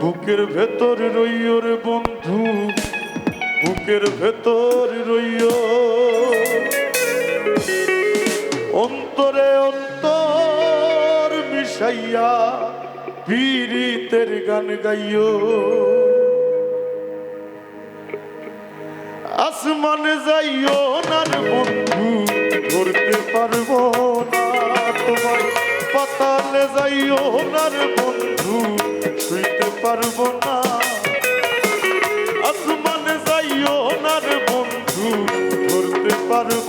বুকের ভেতর রইও রে বন্ধু, বুকের ভেতর রইও। অন্তরে অন্তর মিশাইয়া পীড়িতের গান গাইও। আসমানে যাইও না রে বন্ধু, ধরতে পারব না তোমার পাতালে যাইও না রে বন্ধু পারব না। আসমানে যাইও না রে বন্ধু, ধরতে পারব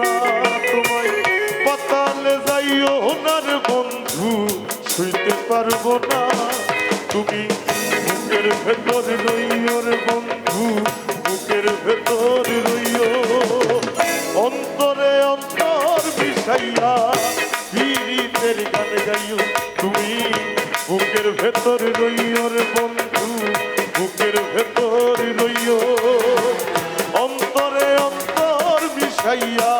না তোমায়। পাতালে যাইও না রে বন্ধু, শুইতে পারব না। তুমি বুকের ভেতর রইও রে বন্ধু, বুকের ভেতর রইও। অন্তরে অন্তর বিষাইয়া বিষাইয়া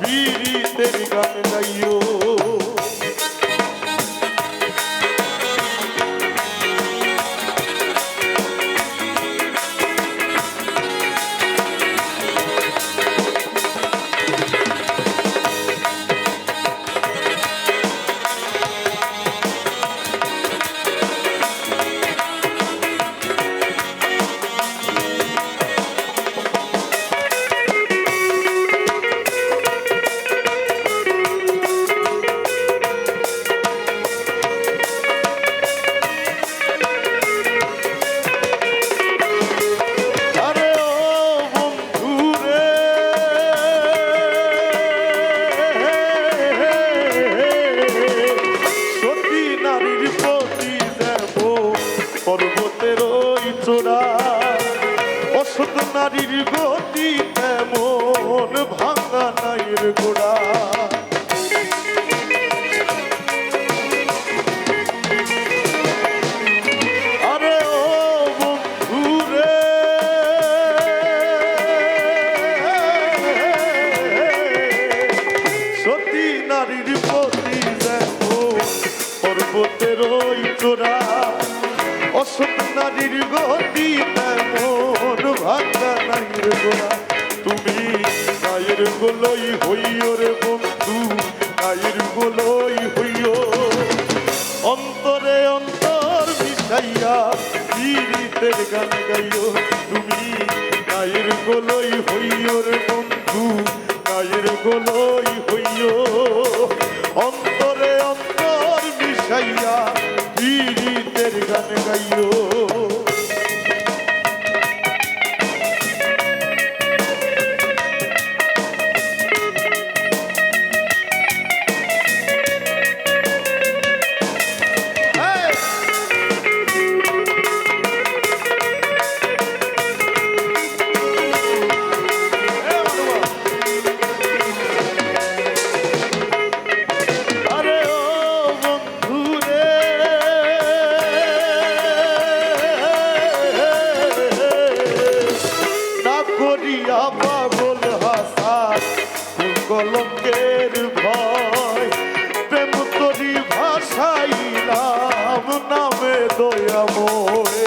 পীড়িতের গান গাইও নারীর গতি তেমন ভাঙা নাইর গোড়া। নারীর প্রতি দেখো পর্বতের চোরা অসৎ নারীর গতি তেমন গোলই হইও রে বন্ধু নায়ের গোলই হইও। অন্তরে অন্তর মিশাইয়া পীড়িতের গান গাইও। তুমি নায়ের গোলই হইও রে বন্ধু নায়ের গোলই হইও। অন্তরে অন্তর মিশাইয়া পীড়িতের গান গাইও। কলঙ্কের ভয় প্রেম তরি ভাষাইলাম নামে দয়াময়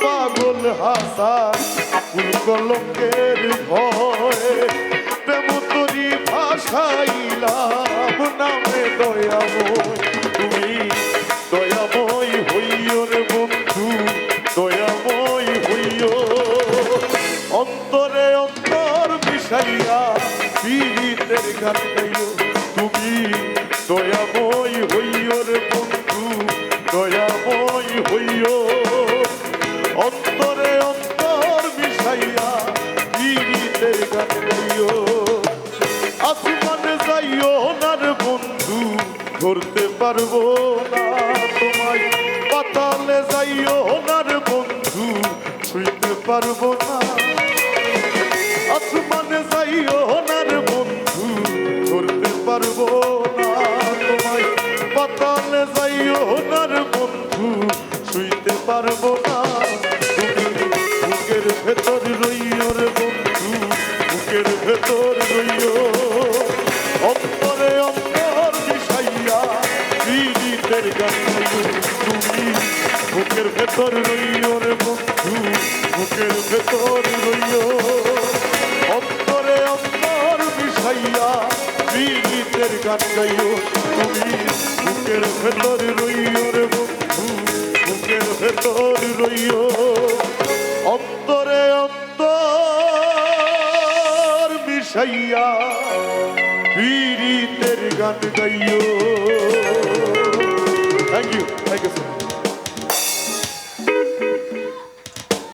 পাগল হাসান ফুল কলঙ্কের ভয় প্রেম তরি ভাষাইলাম নামে দয়াময়, তুমি দয়াময় হইও রে বন্ধু, দয়াময় হইও। অন্তরে অন্তর মিশাইয়া পীড়িতের গান তুমি পারব না। তোমায় পাতালে যাইও না রে বন্ধু, ছুঁইতে পারব না। আসমানে যাইও না রে বন্ধু, ধরতে পারব না। তোমায় পাতালে যাইও না রে বন্ধু, ছুঁইতে পারব না। বুকের ভেতর রইও গাইও তুমি বুকের ভেতর রইও রে বন্ধু, বুকের ভেতর রইও। অন্তরে অন্তর মিশাইয়া পীড়িতের গান গাইও তুমি, বুকের ভেতর রইও রে বন্ধু, বুকের ভেতর রইও। অন্তরে অন্তর মিশাইয়া পীড়িতের গান গাইও। Thank you. Thank you so